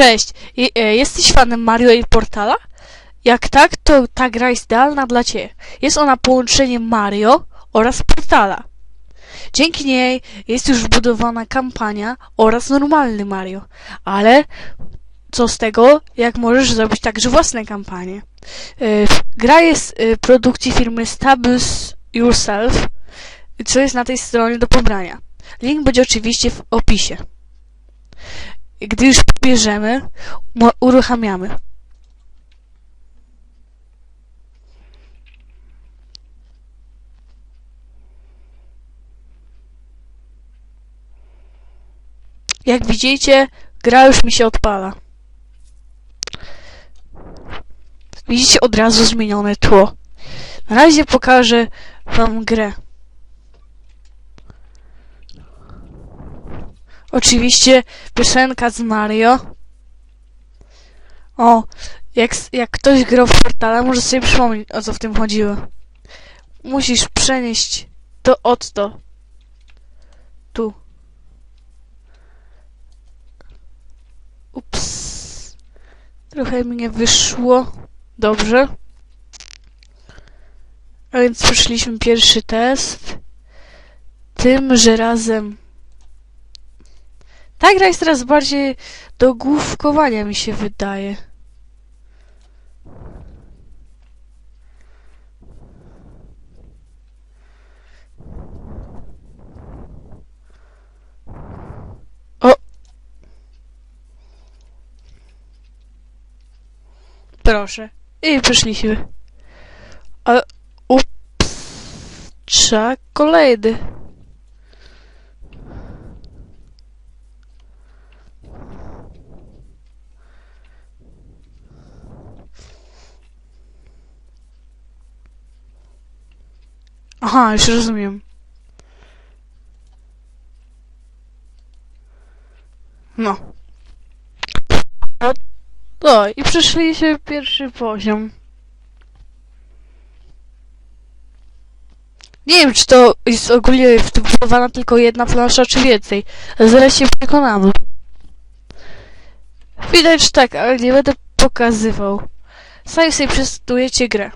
Cześć, e, jesteś fanem Mario i Portala? Jak tak, to ta gra jest idealna dla Ciebie. Jest ona połączeniem Mario oraz Portala. Dzięki niej jest już wbudowana kampania oraz normalny Mario. Ale co z tego, jak możesz zrobić także własne kampanie? E, Gra jest e, produkcji firmy Stables Yourself, co jest na tej stronie do pobrania. Link będzie oczywiście w opisie. Gdy już pobierzemy, uruchamiamy. Jak widzicie, gra już mi się odpala. Widzicie od razu zmienione tło. Na razie pokażę wam grę. Oczywiście piosenka z Mario. O, jak, jak ktoś grał w portale, może sobie przypomnieć, o co w tym chodziło. Musisz przenieść to od to. Tu. Ups. Trochę mi nie wyszło. Dobrze. A więc przeszliśmy pierwszy test. Tym, że razem ta gra jest teraz bardziej do główkowania, mi się wydaje. O! Proszę. I przyszliśmy. Ale... Ups. Trzeba kolejny. Aha, już rozumiem. No. No, no i przeszliśmy pierwszy poziom. Nie wiem, czy to jest ogólnie wbudowana tylko jedna plansza, czy więcej. Zaraz się przekonamy. Widać, tak, ale nie będę pokazywał. Sami sobie przetestujecie grę.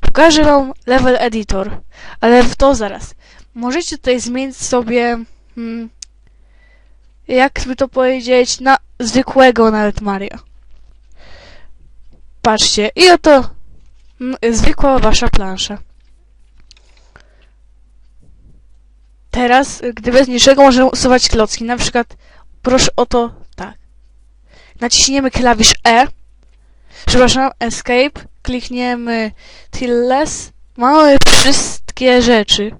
Pokażę wam level editor, ale w to zaraz. Możecie tutaj zmienić sobie, hmm, jak by to powiedzieć, na zwykłego nawet Mario. Patrzcie, i oto mm, zwykła wasza plansza. Teraz, gdy bez niczego możemy usuwać klocki, na przykład, proszę o to, tak. Naciśniemy klawisz E, przepraszam, Escape, klikniemy Tilles, mamy wszystkie rzeczy.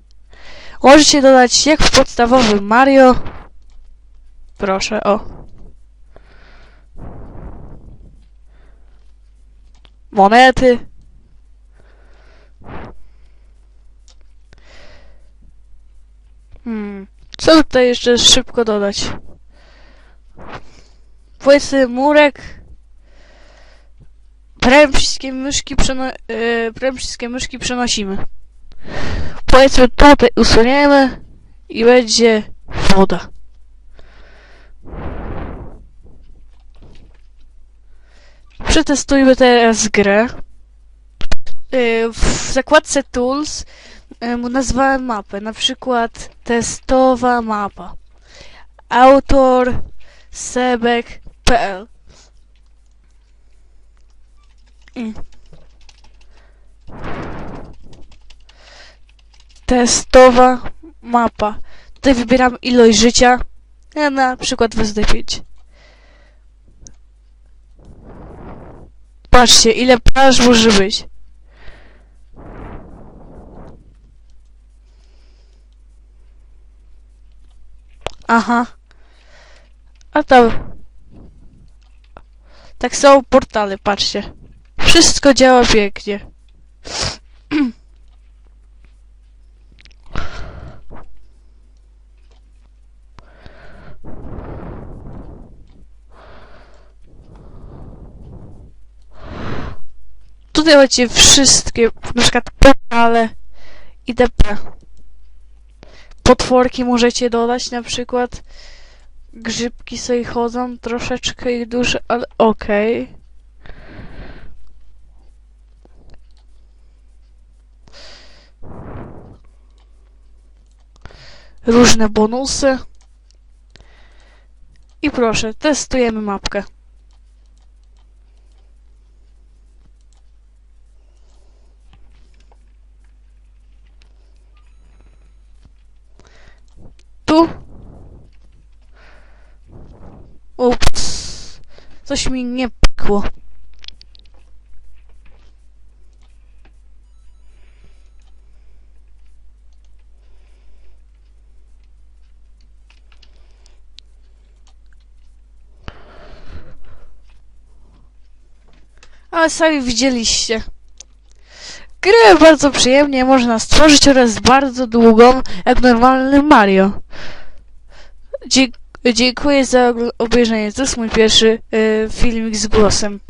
Możecie dodać jak w podstawowym Mario. Proszę, o. Monety. Hmm. Co tutaj jeszcze szybko dodać? Powiedzmy murek. Prawie wszystkie myszki przeno... Yy, wszystkie myszki przenosimy. Powiedzmy tutaj usuniemy i będzie woda. Przetestujmy teraz grę. Yy, w zakładce Tools yy, mu nazwałem mapę, na przykład testowa mapa. Autor sebek.pl I. Testowa mapa. Tutaj wybieram ilość życia. Ja na przykład wezmę 5. Patrzcie, ile plaż może być. Aha. A tam... Tak są portale, patrzcie. Wszystko działa pięknie. Tutaj macie wszystkie, na przykład portale itp. Potworki możecie dodać na przykład. Grzybki sobie chodzą, troszeczkę ich duże, ale okej. Różne bonusy. I proszę, testujemy mapkę. Tu. Ups. Coś mi nie pykło. Ale sami widzieliście. Grę bardzo przyjemnie można stworzyć oraz bardzo długą, jak normalny Mario. Dzie- dziękuję za obejrzenie. To jest mój pierwszy e, filmik z głosem.